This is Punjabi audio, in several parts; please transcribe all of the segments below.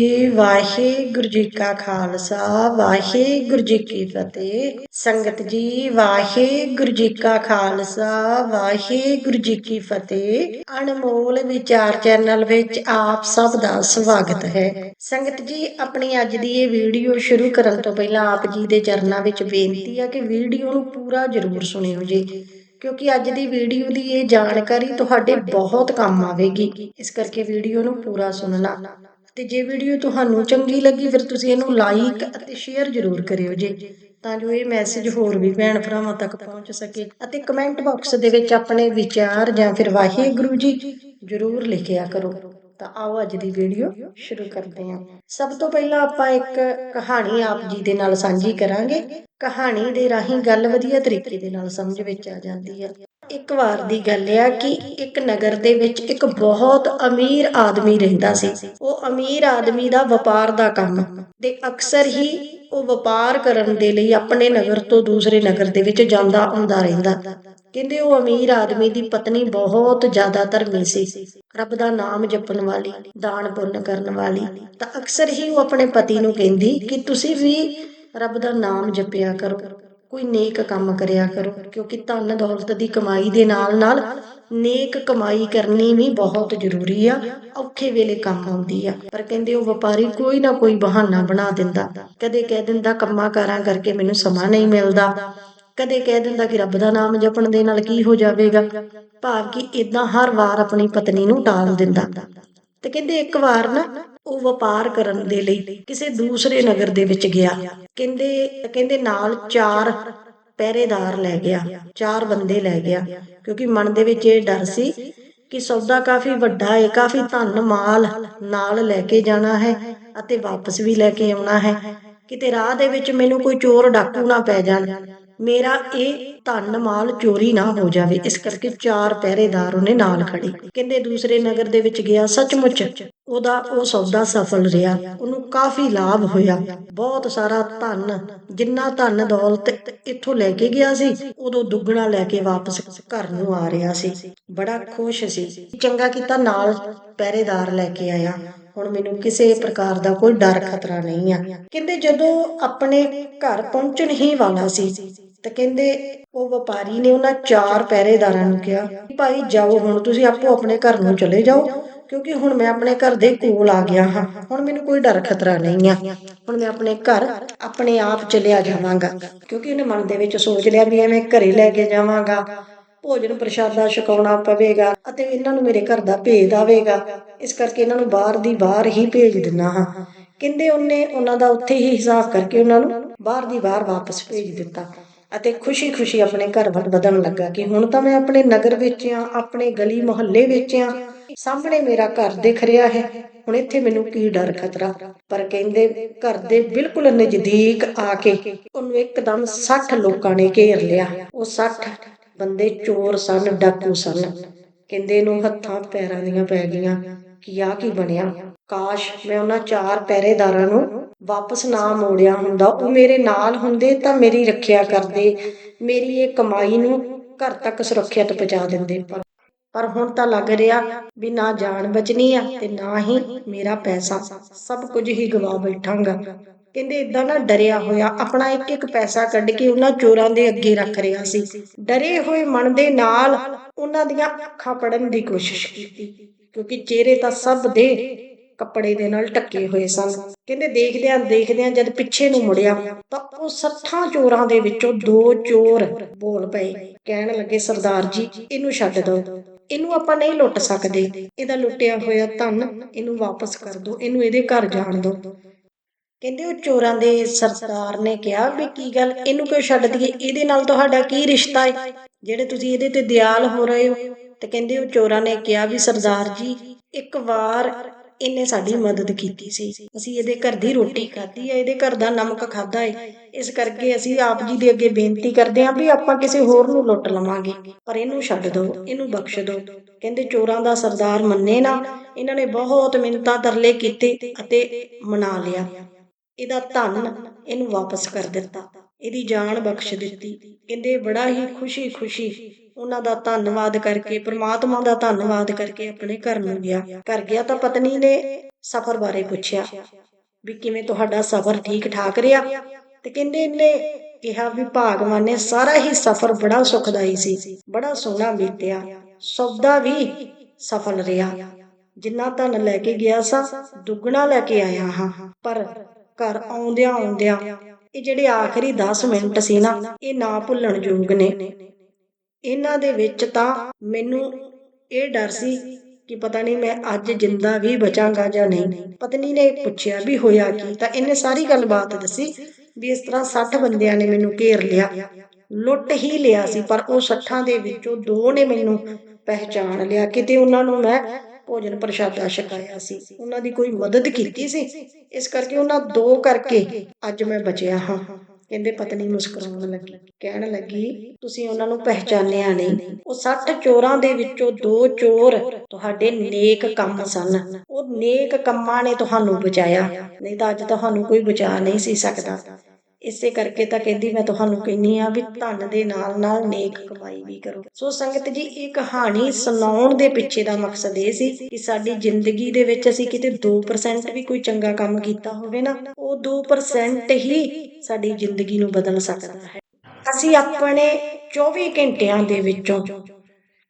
ਜੀ, ਵਾਹਿਗੁਰੂ ਜੀ ਕਾ ਖਾਲਸਾ, ਵਾਹਿਗੁਰੂ ਜੀ ਕੀ ਫਤਿਹ। ਸੰਗਤ ਜੀ, ਵਾਹਿਗੁਰੂ ਜੀ ਕਾ ਖਾਲਸਾ, ਵਾਹਿਗੁਰੂ ਜੀ ਕੀ ਫਤਿਹ। ਅਨਮੋਲ ਵਿਚਾਰ ਚੈਨਲ ਵਿੱਚ ਆਪ ਸਭ ਦਾ ਸਵਾਗਤ ਹੈ। ਸੰਗਤ ਜੀ, ਆਪਣੀ ਅੱਜ ਦੀ ਇਹ ਵੀਡੀਓ ਸ਼ੁਰੂ ਕਰਨ ਤੋਂ ਪਹਿਲਾਂ ਆਪ ਜੀ ਦੇ ਚਰਨਾਂ ਵਿੱਚ ਬੇਨਤੀ ਹੈ ਕਿ ਵੀਡੀਓ ਨੂੰ ਪੂਰਾ ਜ਼ਰੂਰ ਸੁਣਿਓ ਜੀ, ਕਿਉਂਕਿ ਅੱਜ ਦੀ ਵੀਡੀਓ ਦੀ ਇਹ ਜਾਣਕਾਰੀ ਤੁਹਾਡੇ ਬਹੁਤ ਕੰਮ ਆਵੇਗੀ। ਇਸ ਕਰਕੇ ਵੀਡੀਓ ਨੂੰ ਪੂਰਾ ਸੁਣਨਾ ਤੇ ਜੇ ਵੀਡੀਓ ਤੁਹਾਨੂੰ ਚੰਗੀ ਲੱਗੀ, ਫਿਰ ਤੁਸੀਂ ਇਹਨੂੰ ਲਾਈਕ ਅਤੇ ਸ਼ੇਅਰ ਜ਼ਰੂਰ ਕਰਿਓ ਜੀ, ਤਾਂ ਜੋ ਇਹ ਮੈਸੇਜ ਹੋਰ ਵੀ ਭੈਣ ਭਰਾਵਾਂ ਤੱਕ ਪਹੁੰਚ ਸਕੇ ਅਤੇ ਕਮੈਂਟ ਬਾਕਸ ਦੇ ਵਿੱਚ ਆਪਣੇ ਵਿਚਾਰ ਜਾਂ ਫਿਰ ਵਾਹਿਗੁਰੂ ਜੀ ਜ਼ਰੂਰ ਲਿਖਿਆ ਕਰੋ। ਤਾਂ ਆਓ ਅੱਜ ਦੀ ਵੀਡੀਓ ਸ਼ੁਰੂ ਕਰਦੇ ਹਾਂ। ਸਭ ਤੋਂ ਪਹਿਲਾਂ ਆਪਾਂ ਇੱਕ ਕਹਾਣੀ ਆਪ ਜੀ ਦੇ ਨਾਲ ਸਾਂਝੀ ਕਰਾਂਗੇ। ਕਹਾਣੀ ਦੇ ਰਾਹੀਂ ਗੱਲ ਵਧੀਆ ਤਰੀਕੇ ਦੇ ਨਾਲ ਸਮਝ ਵਿੱਚ ਆ ਜਾਂਦੀ ਹੈ। ਇੱਕ ਵਾਰ ਦੀ ਗੱਲ ਆ ਕਿ ਇੱਕ ਨਗਰ ਦੇ ਵਿੱਚ ਇੱਕ ਬਹੁਤ ਅਮੀਰ ਆਦਮੀ ਰਹਿੰਦਾ ਸੀ। ਉਹ ਅਮੀਰ ਆਦਮੀ ਦਾ ਵਪਾਰ ਦਾ ਕੰਮ ਤੇ ਅਕਸਰ ਹੀ ਉਹ ਵਪਾਰ ਕਰਨ ਦੇ ਲਈ ਆਪਣੇ ਨਗਰ ਤੋਂ ਦੂਸਰੇ ਨਗਰ ਦੇ ਵਿੱਚ ਜਾਂਦਾ ਆਉਂਦਾ ਰਹਿੰਦਾ। ਕਹਿੰਦੇ ਉਹ ਅਮੀਰ ਆਦਮੀ ਦੀ ਪਤਨੀ ਬਹੁਤ ਜ਼ਿਆਦਾ ਧਰਮੀ ਸੀ। ਰੱਬ ਦਾ ਨਾਮ ਜਪਣ ਵਾਲੀ, ਦਾਨ ਪੁੰਨ ਕਰਨ ਵਾਲੀ। ਤਾਂ ਅਕਸਰ ਹੀ ਉਹ ਆਪਣੇ ਪਤੀ ਨੂੰ ਕਹਿੰਦੀ ਕਿ ਤੁਸੀਂ ਵੀ ਰੱਬ ਦਾ ਨਾਮ ਜਪਿਆ ਕਰੋ। ਕੋਈ ਨੇਕ ਕੰਮ ਕਰਿਆ ਕਰੋ, ਕਿਉਂਕਿ ਧਨ ਦੌਲਤ ਦੀ ਕਮਾਈ ਦੇ ਨਾਲ ਨਾਲ ਨੇਕ ਕਮਾਈ ਕਰਨੀ ਵੀ ਬਹੁਤ ਜ਼ਰੂਰੀ ਆ, ਔਖੇ ਵੇਲੇ ਕੰਮ ਆਉਂਦੀ ਆ। ਪਰ ਕਹਿੰਦੇ ਉਹ ਵਪਾਰੀ ਕੋਈ ਨਾ ਕੋਈ ਬਹਾਨਾ ਬਣਾ ਦਿੰਦਾ। ਕਦੇ ਕਹਿ ਦਿੰਦਾ ਕੰਮਾਂ ਕਾਰਾਂ ਕਰਕੇ ਮੈਨੂੰ ਸਮਾਂ ਨਹੀਂ ਮਿਲਦਾ। ਕਦੇ ਕਹਿ ਦਿੰਦਾ ਕਿ ਰੱਬ ਦਾ ਨਾਮ ਜਪਣ ਦੇ ਨਾਲ ਕੀ ਹੋ ਜਾਵੇਗਾ। ਭਾਵ ਕਿ ਇਦਾਂ ਹਰ ਵਾਰ ਆਪਣੀ ਪਤਨੀ ਨੂੰ ਟਾਲ ਦਿੰਦਾ। ਤੇ ਕਹਿੰਦੇ ਇੱਕ ਵਾਰ ਨਾ ਉਹ ਵਪਾਰ ਕਰਨ ਦੇ ਲਈ ਕਿਸੇ ਦੂਸਰੇ ਨਗਰ ਦੇ ਵਿੱਚ ਗਿਆ। ਕਹਿੰਦੇ ਕਹਿੰਦੇ ਨਾਲ ਚਾਰ ਪਹਿਰੇਦਾਰ ਲੈ ਗਿਆ, ਚਾਰ ਬੰਦੇ ਲੈ ਗਿਆ, ਕਿਉਂਕਿ ਮਨ ਦੇ ਵਿੱਚ ਇਹ ਡਰ ਸੀ ਕਿ ਸੌਦਾ ਕਾਫੀ ਵੱਡਾ ਹੈ, ਕਾਫੀ ਧਨ ਮਾਲ ਨਾਲ ਲੈ ਕੇ ਜਾਣਾ ਹੈ ਅਤੇ ਵਾਪਸ ਵੀ ਲੈ ਕੇ ਆਉਣਾ ਹੈ। ਕਿਤੇ ਰਾਹ ਦੇ ਵਿੱਚ ਮੈਨੂੰ ਕੋਈ ਚੋਰ ਡਾਕੂ ਨਾ ਪੈ ਜਾਣ। ਮੇਰਾ ਇਹ ਧਨ ਮਾਲ ਚੋਰੀ ਨਾ ਹੋ ਜਾਵੇ। ਇਸ ਕਰਕੇ ਚਾਰ ਪਹਿਰੇਦਾਰ ਉਹਨੇ ਨਾਲ ਖੜੇ। ਕਹਿੰਦੇ ਦੂਸਰੇ ਨਗਰ ਦੇ ਵਿੱਚ ਗਿਆ, ਸੱਚਮੁੱਚ ਉਹਦਾ ਉਹ ਸੌਦਾ ਸਫਲ ਰਿਹਾ। ਉਹਨੂੰ ਕਾਫੀ ਲਾਭ ਹੋਇਆ। ਬਹੁਤ ਸਾਰਾ ਧਨ, ਜਿੰਨਾ ਧਨ ਦੌਲਤ ਇੱਥੋਂ ਲੈ ਕੇ ਗਿਆ ਸੀ, ਉਦੋਂ ਦੁੱਗਣਾ ਲੈ ਕੇ ਵਾਪਸ ਘਰ ਨੂੰ ਆ ਰਿਹਾ ਸੀ। ਬੜਾ ਖੁਸ਼ ਸੀ। ਚੰਗਾ ਕੀਤਾ ਨਾਲ ਪਹਿਰੇਦਾਰ ਲੈ ਕੇ ਆਇਆ। ਹੁਣ ਮੈਨੂੰ ਕਿਸੇ ਪ੍ਰਕਾਰ ਦਾ ਕੋਈ ਡਰ, ਖਤਰਾ ਨਹੀਂ ਆ। ਕਹਿੰਦੇ ਜਦੋਂ ਆਪਣੇ ਘਰ ਪਹੁੰਚਣ ਹੀ ਵਾਲਾ ਸੀ ਤੇ ਕਹਿੰਦੇ ਉਹ ਵਪਾਰੀ ਨੇ ਉਹਨਾਂ ਚਾਰ ਪਹਿਰੇਦਾਰਾਂ ਨੂੰ ਕਿਹਾ ਭਾਈ ਜਾਓ ਹੁਣ ਤੁਸੀਂ ਆਪੋ ਆਪਣੇ ਘਰ ਨੂੰ ਚਲੇ ਜਾਓ, ਕਿਉਂਕਿ ਹੁਣ ਮੈਂ ਆਪਣੇ ਘਰ ਦੇ ਕੋਲ ਆ ਗਿਆ ਹਾਂ, ਹੁਣ ਮੈਨੂੰ ਕੋਈ ਡਰ ਖਤਰਾ ਨਹੀਂ ਆ। ਹੁਣ ਮੈਂ ਆਪਣੇ ਘਰ ਆਪਣੇ ਆਪ ਚਲਿਆ ਜਾਵਾਂਗਾ, ਕਿਉਂਕਿ ਉਹਨੇ ਮਨ ਦੇ ਵਿੱਚ ਸੋਚ ਲਿਆ ਵੀ ਐਵੇਂ ਘਰੇ ਲੈ ਕੇ ਜਾਵਾਂਗਾ, ਭੋਜਨ ਪ੍ਰਸ਼ਾਦਾ ਛਕਾਉਣਾ ਪਵੇਗਾ ਅਤੇ ਇਹਨਾਂ ਨੂੰ ਮੇਰੇ ਘਰ ਦਾ ਭੇਦ ਆਵੇਗਾ। ਇਸ ਕਰਕੇ ਇਹਨਾਂ ਨੂੰ ਬਾਹਰ ਦੀ ਬਾਹਰ ਹੀ ਭੇਜ ਦਿੰਨਾ ਹਾਂ। ਕਹਿੰਦੇ ਉਹਨੇ ਉਹਨਾਂ ਦਾ ਉੱਥੇ ਹੀ ਹਿਸਾਬ ਕਰਕੇ ਉਹਨਾਂ ਨੂੰ ਬਾਹਰ ਦੀ ਬਾਹਰ ਵਾਪਸ ਭੇਜ ਦਿੱਤਾ। ਅਤੇ ਖੁਸ਼ੀ-ਖੁਸ਼ੀ ਆਪਣੇ ਘਰ ਵੱਲ ਵਧਣ ਲੱਗਾ ਕਿ ਹੁਣ ਤਾਂ ਮੈਂ ਆਪਣੇ ਨਗਰ ਵਿੱਚ ਆ ਆਪਣੇ ਗਲੀ ਮੁਹੱਲੇ ਵਿੱਚ ਆ ਸਾਹਮਣੇ ਮੇਰਾ ਘਰ ਦਿਖ ਰਿਹਾ ਹੈ। ਹੁਣ ਇੱਥੇ ਮੈਨੂੰ ਕੀ ਡਰ ਖਤਰਾ? ਪਰ ਕਹਿੰਦੇ ਘਰ ਦੇ ਬਿਲਕੁਲ ਨਜ਼ਦੀਕ ਆ ਕੇ ਉਹਨੂੰ ਇੱਕਦਮ 60 ਲੋਕਾਂ ਨੇ ਘੇਰ ਲਿਆ। ਉਹ 60 ਬੰਦੇ ਚੋਰ ਸਨ, ਡਾਕੂ ਸਨ। ਕਹਿੰਦੇ ਇਹਨੂੰ ਹੱਥਾਂ ਪੈਰਾਂ ਦੀਆਂ ਪੈ ਗਈਆਂ। ਕਿ ਆ, ਕੀ ਬਣਿਆ? ਕਾਸ਼ ਮੈਂ ਉਹਨਾਂ ਚਾਰ ਪਹਿਰੇਦਾਰਾਂ ਨੂੰ ਵਾਪਸ ਨਾ ਮੋੜਿਆ ਹੁੰਦਾ, ਉਹ ਮੇਰੇ ਨਾਲ ਹੁੰਦੇ ਤਾਂ ਮੇਰੀ ਰੱਖਿਆ ਕਰਦੇ, ਮੇਰੀ ਇਹ ਕਮਾਈ ਨੂੰ ਘਰ ਤੱਕ ਸੁਰੱਖਿਅਤ ਪਹੁੰਚਾ ਦਿੰਦੇ। ਪਰ ਪਰ ਹੁਣ ਤਾਂ ਲੱਗ ਰਿਹਾ ਵੀ ਨਾ ਜਾਨ ਬਚਣੀ ਆ ਤੇ ਨਾ ਹੀ ਮੇਰਾ ਪੈਸਾ। ਸਭ ਕੁਝ ਹੀ ਗਵਾ ਬੈਠਾਂਗਾ। ਕਹਿੰਦੇ ਇਦਾਂ ਨਾ ਡਰਿਆ ਹੋਇਆ, ਆਪਣਾ ਇੱਕ ਇੱਕ ਪੈਸਾ ਕੱਢ ਕੇ ਉਹਨਾਂ ਚੋਰਾਂ ਦੇ ਅੱਗੇ ਰੱਖ ਰਿਹਾ ਸੀ। ਡਰੇ ਹੋਏ ਮਨ ਦੇ ਨਾਲ ਉਹਨਾਂ ਦੀਆਂ ਅੱਖਾਂ ਪੜਨ ਦੀ ਕੋਸ਼ਿਸ਼ ਕੀਤੀ, ਕਿਉਂਕਿ ਚਿਹਰੇ ਤਾਂ ਸਭ ਦੇ ਕੱਪੜੇ ਦੇ ਨਾਲ ਢੱਕੇ ਹੋਏ ਸਨ। ਕਹਿੰਦੇ ਦੇਖਦਿਆਂ ਦੇਖਦਿਆਂ ਜਦ ਪਿੱਛੇ ਨੂੰ ਮੁੜਿਆ ਤਾਂ ਉਹ ਸੱਠਾਂ ਚੋਰਾਂ ਦੇ ਵਿੱਚੋਂ ਦੋ ਚੋਰ ਬੋਲ ਪਏ। ਕਹਿਣ ਲੱਗੇ, ਸਰਦਾਰ ਜੀ, ਇਹਨੂੰ ਛੱਡ ਦਿਓ। ਇਹਨੂੰ ਆਪਾਂ ਨਹੀਂ ਲੁੱਟ ਸਕਦੇ। ਇਹਦਾ ਲੁੱਟਿਆ ਹੋਇਆ ਧਨ ਇਹਨੂੰ ਵਾਪਸ ਕਰ ਦਿਓ। ਇਹਨੂੰ ਇਹਦੇ ਘਰ ਜਾਣ ਦਿਓ। ਕਹਿੰਦੇ ਉਹ ਚੋਰਾਂ ਦੇ ਸਰਦਾਰ ਨੇ ਕਿਹਾ ਵੀ ਕੀ ਗੱਲ? ਇਹਨੂੰ ਕਿਉਂ ਛੱਡ ਦਈਏ? ਇਹਦੇ ਨਾਲ ਤੁਹਾਡਾ ਕੀ ਰਿਸ਼ਤਾ ਹੈ ਜਿਹੜੇ ਤੁਸੀਂ ਇਹਦੇ ਤੇ ਦਿਆਲ ਹੋ ਰਹੇ ਹੋ। ਤੇ ਕਹਿੰਦੇ ਉਹ ਚੋਰਾਂ ਨੇ ਕਿਹਾ ਵੀ, ਸਰਦਾਰ ਜੀ, ਇੱਕ ਵਾਰ ਇਹਨੇ ਸਾਡੀ ਮਦਦ ਕੀਤੀ ਸੀ। ਅਸੀਂ ਇਹਦੇ ਘਰ ਦੀ ਰੋਟੀ ਖਾਧੀ ਹੈ ਇਹਦੇ ਘਰ ਦਾ ਨਮਕ ਖਾਦਾ ਹੈ ਇਸ ਕਰਕੇ ਅਸੀਂ ਆਪ ਜੀ ਦੇ ਅੱਗੇ ਬੇਨਤੀ ਕਰਦੇ ਹਾਂ ਵੀ ਆਪਾਂ ਕਿਸੇ ਹੋਰ ਨੂੰ ਲੁੱਟ ਲਵਾਂਗੇ। ਪਰ ਇਹਨੂੰ ਛੱਡ ਦਿਓ ਇਹਨੂੰ ਬਖਸ਼ ਦਿਓ ਕਹਿੰਦੇ ਚੋਰਾਂ ਦਾ ਸਰਦਾਰ ਮੰਨੇ ਨਾ। ਇਹਨਾਂ ਨੇ ਬਹੁਤ ਮਿੰਤਾ ਤਰਲੇ ਕੀਤੇ ਅਤੇ ਮਨਾ ਲਿਆ। ਇਹਦਾ ਧਨ ਇਹਨੂੰ ਵਾਪਸ ਕਰ ਦਿੱਤਾ। ਇਹਦੀ ਜਾਨ ਬਖਸ਼ ਦਿੱਤੀ। ਕਹਿੰਦੇ ਬੜਾ ਹੀ ਖੁਸ਼ੀ-ਖੁਸ਼ੀ ਉਹਨਾਂ ਦਾ ਧੰਨਵਾਦ ਕਰਕੇ, ਪ੍ਰਮਾਤਮਾ ਦਾ ਧੰਨਵਾਦ ਕਰਕੇ ਆਪਣੇ ਘਰ ਨੂੰ ਗਿਆ। ਘਰ ਗਿਆ ਤਾਂ ਪਤਨੀ ਨੇ ਸਫ਼ਰ ਬਾਰੇ ਪੁੱਛਿਆ ਵੀ ਕਿਵੇਂ ਤੁਹਾਡਾ ਸਫ਼ਰ ਠੀਕ ਠਾਕ ਰਿਹਾ? ਤੇ ਕਹਿੰਦੇ ਇਹਨੇ ਕਿਹਾ ਵੀ ਭਾਗਵਾਨ ਨੇ ਸਾਰਾ ਹੀ ਸਫ਼ਰ ਬੜਾ ਸੁਖਦਾਈ ਸੀ, ਬੜਾ ਸੋਹਣਾ ਬੀਤਿਆ। ਸੌਦਾ ਵੀ ਸਫਲ ਰਿਹਾ। ਜਿੰਨਾ ਧਨ ਲੈ ਕੇ ਗਿਆ ਸਾਂ, ਦੁੱਗਣਾ ਲੈ ਕੇ ਆਇਆ ਹਾਂ। ਪਰ ਘਰ ਆਉਂਦਿਆਂ ਆਉਂਦਿਆਂ ਇਹ ਜਿਹੜੇ ਆਖਰੀ 10 ਮਿੰਟ ਸੀ ਨਾ, ਇਹ ਨਾ ਭੁੱਲਣ ਯੋਗ ਨੇ। ਇਹਨਾਂ ਦੇ ਵਿੱਚ ਤਾਂ ਮੈਨੂੰ ਇਹ ਡਰ ਸੀ ਕਿ ਪਤਾ ਨਹੀਂ ਮੈਂ ਅੱਜ ਜਿੰਦਾ ਵੀ ਬਚਾਂਗਾ ਜਾਂ ਨਹੀਂ। ਪਤਨੀ ਨੇ ਪੁੱਛਿਆ ਵੀ ਹੋਇਆ ਕੀ? ਤਾਂ ਇਹਨੇ ਸਾਰੀ ਗੱਲਬਾਤ ਦੱਸੀ ਵੀ ਇਸ ਤਰ੍ਹਾਂ 60 ਬੰਦਿਆਂ ਨੇ ਮੈਨੂੰ ਘੇਰ ਲਿਆ। ਲੁੱਟ ਹੀ ਲਿਆ ਸੀ, ਪਰ ਉਹ 60 ਦੇ ਵਿੱਚੋਂ ਦੋ ਨੇ ਮੈਨੂੰ ਪਹਿਚਾਣ ਲਿਆ। ਕਿਤੇ ਉਹਨਾਂ ਨੂੰ ਮੈਂ ਭੋਜਨ ਪ੍ਰਸ਼ਾਦਾ ਛਕਾਇਆ ਸੀ। ਉਹਨਾਂ ਦੀ ਕੋਈ ਮਦਦ ਕੀਤੀ ਸੀ? ਇਸ ਕਰਕੇ ਉਹਨਾਂ ਦੋ ਕਰਕੇ ਅੱਜ ਮੈਂ ਬਚਿਆ ਹਾਂ। ਕਹਿੰਦੇ ਪਤਨੀ ਮੁਸਕਰਾਉਣ ਲੱਗੀ। ਕਹਿਣ ਲੱਗੀ ਤੁਸੀਂ ਉਹਨਾਂ ਨੂੰ ਪਹਿਚਾਨਿਆ ਨਹੀਂ। ਉਹ 60 ਚੋਰਾਂ ਦੇ ਵਿੱਚੋਂ ਦੋ ਚੋਰ ਤੁਹਾਡੇ ਨੇਕ ਕੰਮ ਸਨ। ਉਹ ਨੇਕ ਕੰਮਾਂ ਨੇ ਤੁਹਾਨੂੰ ਬਚਾਇਆ। ਨਹੀਂ ਤਾਂ ਅੱਜ ਤੁਹਾਨੂੰ ਕੋਈ ਬਚਾ ਨਹੀਂ ਸੀ ਸਕਦਾ। ਇਸੇ ਕਰਕੇ ਤਾਂ ਕਹਿੰਦੀ ਮੈਂ ਤੁਹਾਨੂੰ ਕਹਿੰਨੀ ਆ ਵੀ ਧਨ ਦੇ ਨਾਲ ਨਾਲ ਨੇਕ ਕਮਾਈ ਵੀ ਕਰੋ। ਸੋ ਸੰਗਤ ਜੀ, ਇਹ ਕਹਾਣੀ ਸੁਣਾਉਣ ਦੇ ਪਿੱਛੇ ਦਾ ਮਕਸਦ ਇਹ ਸੀ ਕਿ ਸਾਡੀ ਜ਼ਿੰਦਗੀ ਦੇ ਵਿੱਚ ਅਸੀਂ ਕਿਤੇ 2% ਵੀ ਕੋਈ ਚੰਗਾ ਕੰਮ ਕੀਤਾ ਹੋਵੇ ਨਾ, ਉਹ 2% ਹੀ ਸਾਡੀ ਜ਼ਿੰਦਗੀ ਨੂੰ ਬਦਲ ਸਕਦਾ ਹੈ। ਅਸੀਂ ਆਪਣੇ 24 ਘੰਟਿਆਂ ਦੇ ਵਿੱਚੋਂ,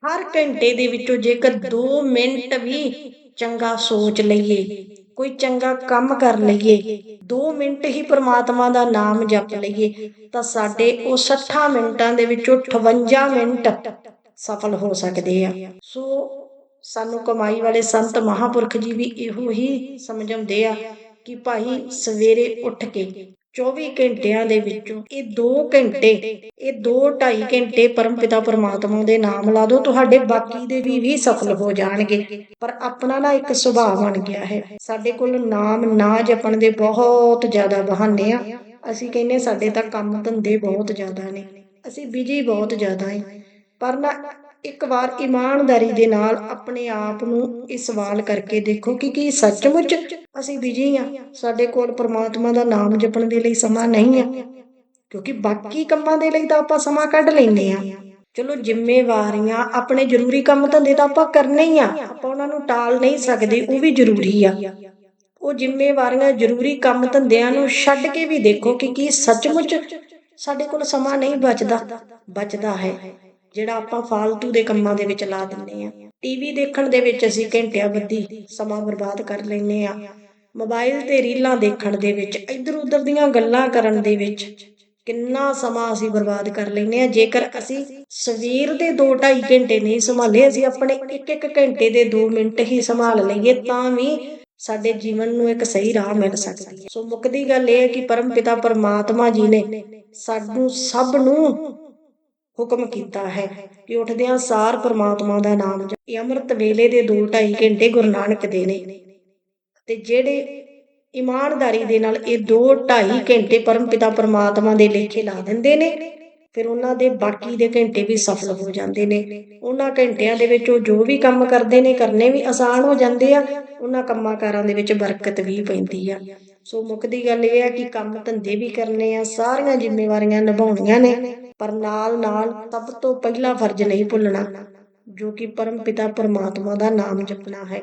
ਹਰ ਘੰਟੇ ਦੇ ਵਿੱਚੋਂ ਜੇਕਰ 2 ਮਿੰਟ ਵੀ ਚੰਗਾ ਸੋਚ ਲਈਏ ਕੋਈ ਚੰਗਾ ਕੰਮ ਕਰ ਲਈਏ 2 ਮਿੰਟ ਹੀ ਪ੍ਰਮਾਤਮਾ ਦਾ ਨਾਮ ਜਪ ਲਈਏ, ਤਾਂ ਸਾਡੇ ਉਹ 60 ਮਿੰਟਾਂ ਦੇ ਵਿੱਚੋਂ 58 ਮਿੰਟ ਸਫਲ ਹੋ ਸਕਦੇ ਆ। ਸੋ ਸਾਨੂੰ ਕਮਾਈ ਵਾਲੇ ਸੰਤ ਮਹਾਪੁਰਖ ਜੀ ਵੀ ਇਹੋ ਹੀ ਸਮਝਾਉਂਦੇ ਆ ਕਿ ਭਾਈ ਸਵੇਰੇ ਉੱਠ ਕੇ 24 ਘੰਟਿਆਂ ਦੇ ਵਿੱਚੋਂ ਇਹ 2 ਘੰਟੇ, ਇਹ 2 2.5 ਘੰਟੇ ਪਰਮਪਿਤਾ ਪਰਮਾਤਮਾ ਦੇ ਨਾਮ ਲਾ ਦਿਓ, ਤੁਹਾਡੇ ਬਾਕੀ ਦੇ ਵੀ ਵੀ ਸਫਲ ਹੋ ਜਾਣਗੇ। ਪਰ ਆਪਣਾ ਨਾ ਇੱਕ ਸੁਭਾਅ ਬਣ ਗਿਆ ਹੈ। ਸਾਡੇ ਕੋਲ ਨਾਮ, ਨਾ ਜਪਣ ਦੇ ਬਹੁਤ ਜ਼ਿਆਦਾ ਬਹਾਨੇ ਆ। ਅਸੀਂ ਕਹਿੰਨੇ ਸਾਡੇ ਤਾਂ ਕੰਮ ਧੰਦੇ ਬਹੁਤ ਜ਼ਿਆਦਾ ਨੇ। ਅਸੀਂ ਬਿਜ਼ੀ ਬਹੁਤ ਜ਼ਿਆਦਾ ਹੈ ਪਰ ਨਾ ਇੱਕ ਵਾਰ ਇਮਾਨਦਾਰੀ ਦੇ ਨਾਲ ਆਪਣੇ ਆਪ ਨੂੰ ਇਹ ਸਵਾਲ ਕਰਕੇ ਦੇਖੋ ਕਿ ਕੀ ਸੱਚਮੁੱਚ ਅਸੀਂ ਬਿਜ਼ੀ ਆ ਸਾਡੇ ਕੋਲ ਪਰਮਾਤਮਾ ਦਾ ਨਾਮ ਜਪਣ ਦੇ ਲਈ ਸਮਾਂ ਨਹੀਂ ਆ ਕਿਉਂਕਿ ਬਾਕੀ ਕੰਮਾਂ ਦੇ ਲਈ ਤਾਂ ਆਪਾਂ ਸਮਾਂ ਕੱਢ ਲੈਂਦੇ ਆ ਚਲੋ ਜ਼ਿੰਮੇਵਾਰੀਆਂ ਆਪਣੇ ਜ਼ਰੂਰੀ ਕੰਮ ਧੰਦੇ ਤਾਂ ਆਪਾਂ ਕਰਨੇ ਹੀ ਆ, ਆਪਾਂ ਉਹਨਾਂ ਨੂੰ ਟਾਲ ਨਹੀਂ ਸਕਦੇ, ਉਹ ਵੀ ਜ਼ਰੂਰੀ ਆ। ਉਹ ਜ਼ਿੰਮੇਵਾਰੀਆਂ ਜ਼ਰੂਰੀ ਕੰਮ ਧੰਦਿਆਂ ਨੂੰ ਛੱਡ ਕੇ ਵੀ ਦੇਖੋ ਕਿ ਕੀ ਸੱਚਮੁੱਚ ਸਾਡੇ ਕੋਲ ਸਮਾਂ ਨਹੀਂ ਬਚਦਾ ਬਚਦਾ ਹੈ। ਜਿਹੜਾ ਆਪਾਂ ਫਾਲਤੂ ਦੇ ਕੰਮਾਂ ਦੇ ਵਿੱਚ ਲਾ ਦਿੰਨੇ ਆ ਟੀਵੀ ਦੇਖਣ ਦੇ ਵਿੱਚ ਅਸੀਂ ਘੰਟਿਆਂ ਬੱਧੀ ਸਮਾਂ ਬਰਬਾਦ ਕਰ ਲੈਨੇ ਆ ਮੋਬਾਈਲ ਤੇ ਰੀਲਾਂ ਦੇਖਣ ਦੇ ਵਿੱਚ ਇੱਧਰ ਉੱਧਰ ਦੀਆਂ ਗੱਲਾਂ ਕਰਨ ਦੇ ਵਿੱਚ ਕਿੰਨਾ ਸਮਾਂ ਅਸੀਂ ਬਰਬਾਦ ਕਰ ਲੈਨੇ ਆ ਜੇਕਰ ਅਸੀਂ ਸਵੇਰ ਦੇ 2-2.5 ਘੰਟੇ ਨਹੀਂ ਸੰਭਾਲੇ, ਅਸੀਂ ਆਪਣੇ 1-1 ਘੰਟੇ ਦੇ 2 ਮਿੰਟ ਹੀ ਸੰਭਾਲ ਲਈਏ, ਤਾਂ ਵੀ ਸਾਡੇ ਜੀਵਨ ਨੂੰ ਇੱਕ ਸਹੀ ਰਾਹ ਮਿਲ ਸਕਦੀ ਹੈ। ਸੋ ਮੁੱਕਦੀ ਗੱਲ ਇਹ ਹੈ ਕਿ ਪਰਮ ਪਿਤਾ ਪਰਮਾਤਮਾ ਜੀ ਨੇ ਸਾਨੂੰ ਸਭ ਨੂੰ ਹੁਕਮ ਕੀਤਾ ਹੈ ਕਿ ਉੱਠਦਿਆਂ ਸਾਰ ਪ੍ਰਮਾਤਮਾ ਦਾ ਨਾਮ ਜਪ ਇਹ ਅੰਮ੍ਰਿਤ ਵੇਲੇ ਦੇ 2-2.5 ਘੰਟੇ ਗੁਰੂ ਨਾਨਕ ਦੇ ਨੇ। ਤੇ ਜਿਹੜੇ ਇਮਾਨਦਾਰੀ ਦੇ ਨਾਲ ਇਹ 2-2.5 ਘੰਟੇ ਪਰਮਪਿਤਾ ਪਰਮਾਤਮਾ ਦੇ ਲੇਖੇ ਲਾ ਦਿੰਦੇ ਨੇ, ਫਿਰ ਉਹਨਾਂ ਦੇ ਬਾਕੀ ਦੇ ਘੰਟੇ ਵੀ ਸਫਲ ਹੋ ਜਾਂਦੇ ਨੇ। ਉਹਨਾਂ ਘੰਟਿਆਂ ਦੇ ਵਿੱਚ ਉਹ ਜੋ ਵੀ ਕੰਮ ਕਰਦੇ ਨੇ, ਕਰਨੇ ਵੀ ਆਸਾਨ ਹੋ ਜਾਂਦੇ ਆ, ਉਹਨਾਂ ਕੰਮਾਂ ਕਾਰਾਂ ਦੇ ਵਿੱਚ ਬਰਕਤ ਵੀ ਪੈਂਦੀ ਆ। ਸੋ ਮੁੱਖ ਦੀ ਗੱਲ ਇਹ ਹੈ ਕਿ ਕੰਮ ਧੰਦੇ ਵੀ ਕਰਨੇ ਆ, ਸਾਰੀਆਂ ਜ਼ਿੰਮੇਵਾਰੀਆਂ ਨਿਭਾਉਣੀਆਂ ਨੇ। ਪਰ ਨਾਲ ਨਾਲ ਸਭ ਤੋਂ ਪਹਿਲਾ ਫਰਜ਼ ਨਹੀਂ ਭੁੱਲਣਾ, ਜੋ ਕਿ ਪਰਮ ਪਿਤਾ ਪਰਮਾਤਮਾ ਦਾ ਨਾਮ ਜਪਣਾ ਹੈ।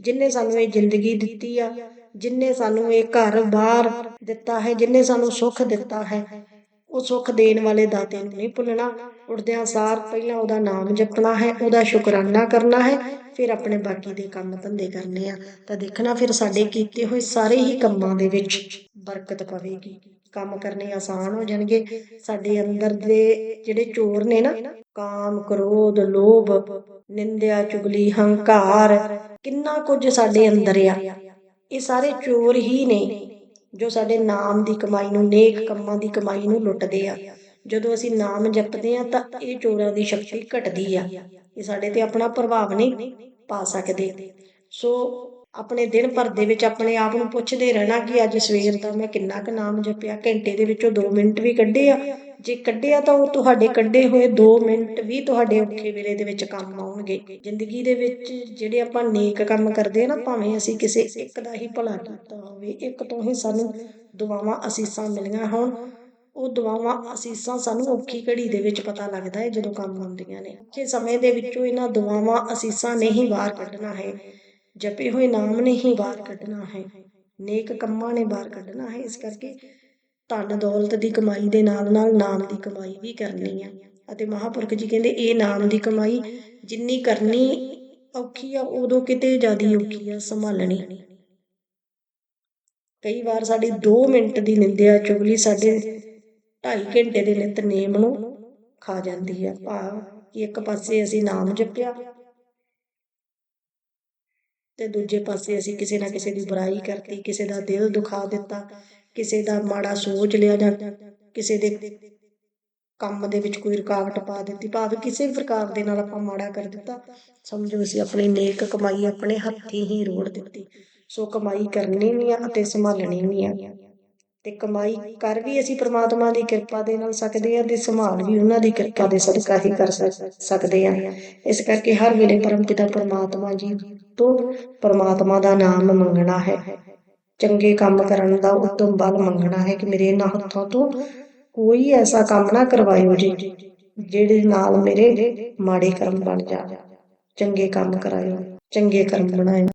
ਜਿਨਨੇ ਸਾਨੂੰ ਇਹ ਜ਼ਿੰਦਗੀ ਦਿੱਤੀ ਆ ਜਿਨਨੇ ਸਾਨੂੰ ਇਹ ਘਰ ਬਾਰ ਦਿੱਤਾ ਹੈ ਜਿਨਨੇ ਸਾਨੂੰ ਸੁੱਖ ਦਿੱਤਾ ਹੈ, ਉਹ ਸੁੱਖ ਦੇਣ ਵਾਲੇ ਦਾਤੇ ਨੂੰ ਨਹੀਂ ਭੁੱਲਣਾ। ਉੱਠਦਿਆਂ ਸਾਰ ਪਹਿਲਾਂ ਉਹਦਾ ਨਾਮ ਜਪਣਾ ਹੈ, ਉਹਦਾ ਸ਼ੁਕਰਾਨਾ ਕਰਨਾ ਹੈ, ਫਿਰ ਆਪਣੇ ਬਾਕੀ ਦੇ ਕੰਮ ਧੰਦੇ ਕਰਨੇ ਆ। ਤਾਂ ਦੇਖਣਾ ਫਿਰ ਸਾਡੇ ਕੀਤੇ ਹੋਏ ਸਾਰੇ ਹੀ ਕੰਮਾਂ ਦੇ ਵਿੱਚ ਬਰਕਤ ਪਵੇਗੀ। ਕੰਮ ਕਰਨੇ ਆਸਾਨ ਹੋ ਜਾਣਗੇ। ਸਾਡੇ ਅੰਦਰ ਦੇ ਜਿਹੜੇ ਚੋਰ ਨੇ ਨਾ, ਕਾਮ, ਕ੍ਰੋਧ, ਲੋਭ, ਨਿੰਦਿਆ, ਚੁਗਲੀ, ਹੰਕਾਰ, ਕਿੰਨਾ ਕੁਝ ਸਾਡੇ ਅੰਦਰ ਆ। ਇਹ ਸਾਰੇ ਚੋਰ ਹੀ ਨੇ ਜੋ ਸਾਡੇ ਨਾਮ ਦੀ ਕਮਾਈ ਨੂੰ, ਨੇਕ ਕੰਮਾਂ ਦੀ ਕਮਾਈ ਨੂੰ ਲੁੱਟਦੇ ਆ। ਜਦੋਂ ਅਸੀਂ ਨਾਮ ਜਪਦੇ ਆ ਤਾਂ ਇਹ ਚੋਰਾਂ ਦੀ ਸ਼ਕਤੀ ਘਟਦੀ ਆ। ਇਹ ਸਾਡੇ ਤੇ ਆਪਣਾ ਪ੍ਰਭਾਵ ਨਹੀਂ ਪਾ ਸਕਦੇ। ਸੋ ਆਪਣੇ ਦਿਨ ਭਰ ਦੇ ਵਿੱਚ ਆਪਣੇ ਆਪ ਨੂੰ ਪੁੱਛਦੇ ਰਹਿਣਾ ਕਿ ਅੱਜ ਸਵੇਰ ਦਾ ਮੈਂ ਕਿੰਨਾ ਕੁ ਨਾਮ ਜਪਿਆ, ਘੰਟੇ ਦੇ ਵਿੱਚੋਂ 2 ਮਿੰਟ ਵੀ ਕੱਢੇ ਆ। ਜੇ ਕੱਢਿਆ ਤਾਂ ਉਹ ਤੁਹਾਡੇ ਕੱਢੇ ਹੋਏ 2 ਮਿੰਟ ਵੀ ਤੁਹਾਡੇ ਔਖੇ ਵੇਲੇ ਦੇ ਵਿੱਚ ਕੰਮ ਆਉਣਗੇ। ਜ਼ਿੰਦਗੀ ਦੇ ਵਿੱਚ ਜਿਹੜੇ ਆਪਾਂ ਨੇਕ ਕੰਮ ਕਰਦੇ ਆ ਨਾ, ਭਾਵੇਂ ਅਸੀਂ ਕਿਸੇ ਇੱਕ ਦਾ ਹੀ ਭਲਾ ਕੀਤਾ ਹੋਵੇ, ਇੱਕ ਤੋਂ ਹੀ ਸਾਨੂੰ ਦੁਆਵਾਂ ਅਸੀਸਾਂ ਮਿਲੀਆਂ ਹੋਣ, ਉਹ ਦੁਆਵਾਂ ਅਸੀਸਾਂ ਸਾਨੂੰ ਔਖੀ ਘੜੀ ਦੇ ਵਿੱਚ ਪਤਾ ਲੱਗਦਾ ਹੈ ਜਦੋਂ ਕੰਮ ਆਉਂਦੀਆਂ ਨੇ। ਕਿ ਸਮੇਂ ਦੇ ਵਿੱਚੋਂ ਇਹਨਾਂ ਦੁਆਵਾਂ ਅਸੀਸਾਂ ਨੇ ਹੀ ਬਾਹਰ ਕੱਢਣਾ ਹੈ। ਜਪੇ ਹੋਏ ਨਾਮ ਨੇ ਹੀ ਬਾਹਰ ਕੱਢਣਾ ਹੈ। ਨੇਕ ਕੰਮਾਂ ਨੇ ਬਾਹਰ ਕੱਢਣਾ ਹੈ। ਇਸ ਕਰਕੇ ਧਨ ਦੌਲਤ ਦੀ ਕਮਾਈ ਦੇ ਨਾਲ ਨਾਲ ਨਾਮ ਦੀ ਕਮਾਈ ਵੀ ਕਰਨੀ ਆ। ਅਤੇ ਮਹਾਪੁਰਖ ਜੀ ਕਹਿੰਦੇ, ਇਹ ਨਾਮ ਦੀ ਕਮਾਈ ਜਿੰਨੀ ਕਰਨੀ ਔਖੀ ਆ, ਉਦੋਂ ਕਿਤੇ ਜ਼ਿਆਦਾ ਔਖੀ ਆ, ਸੰਭਾਲਣੀ। ਕਈ ਵਾਰ ਸਾਡੀ 2 ਮਿੰਟ ਦੀ ਨਿੰਦਿਆ ਚੁਗਲੀ ਸਾਡੇ 2.5 ਘੰਟੇ ਦੇ ਨਿਤਨੇਮ ਨੂੰ ਖਾ ਜਾਂਦੀ ਆ। ਭਾਵ ਕਿ ਇੱਕ ਪਾਸੇ ਅਸੀਂ ਨਾਮ ਜਪਿਆ ਤੇ ਦੂਜੇ ਪਾਸੇ ਅਸੀਂ ਕਿਸੇ ਨਾ ਕਿਸੇ ਦੀ ਬੁਰਾਈ ਕਰਤੀ, ਕਿਸੇ ਦਾ ਦਿਲ ਦੁਖਾ ਦਿੱਤਾ, ਕਿਸੇ ਦਾ ਮਾੜਾ ਸੋਚ ਲਿਆ ਜਾਂ ਕਿਸੇ ਦੇ ਕੰਮ ਦੇ ਵਿੱਚ ਕੋਈ ਰੁਕਾਵਟ ਪਾ ਦਿੱਤੀ। ਭਾਵੇਂ ਕਿਸੇ ਵੀ ਪ੍ਰਕਾਰ ਦੇ ਨਾਲ ਆਪਾਂ ਮਾੜਾ ਕਰ ਦਿੱਤਾ, ਸਮਝੋ ਅਸੀਂ ਆਪਣੀ ਨੇਕ ਕਮਾਈ ਆਪਣੇ ਹੱਥੀਂ ਹੀ ਰੋੜ ਦਿੱਤੀ। ਸੋ ਕਮਾਈ ਕਰਨੀ ਵੀ ਆ ਅਤੇ ਸੰਭਾਲਣੀ ਵੀ ਆ। ਤੇ ਕਮਾਈ ਕਰ ਵੀ ਅਸੀਂ ਪ੍ਰਮਾਤਮਾ ਦੀ ਕਿਰਪਾ ਦੇ ਨਾਲ ਸਕਦੇ ਆ ਤੇ ਸੰਭਾਲ ਵੀ ਉਹਨਾਂ ਦੀ ਕਿਰਪਾ ਦੇ ਸਦਕਾ ਹੀ ਕਰ ਸਕਦੇ ਆ। ਇਸ ਕਰਕੇ ਹਰ ਵੇਲੇ ਪਰਮ ਪਿਤਾ ਪਰਮਾਤਮਾ ਜੀ ਤੋਂ ਪਰਮਾਤਮਾ ਦਾ ਨਾਮ ਮੰਗਣਾ ਹੈ। ਚੰਗੇ ਕੰਮ ਕਰਨ ਦਾ ਉਤਮ ਬਲ ਮੰਗਣਾ ਹੈ ਕਿ ਮੇਰੇ ਇਹਨਾਂ ਹੱਥਾਂ ਤੋਂ ਕੋਈ ਐਸਾ ਕੰਮ ਨਾ ਕਰਵਾਇਓ ਜੀ, ਜਿਹੜੇ ਨਾਲ ਮੇਰੇ ਮਾੜੇ ਕਰਮ ਬਣ ਜਾਣ। ਚੰਗੇ ਕੰਮ ਕਰਾਇਓ, ਚੰਗੇ ਕਰਮ ਬਣਾਇਓ।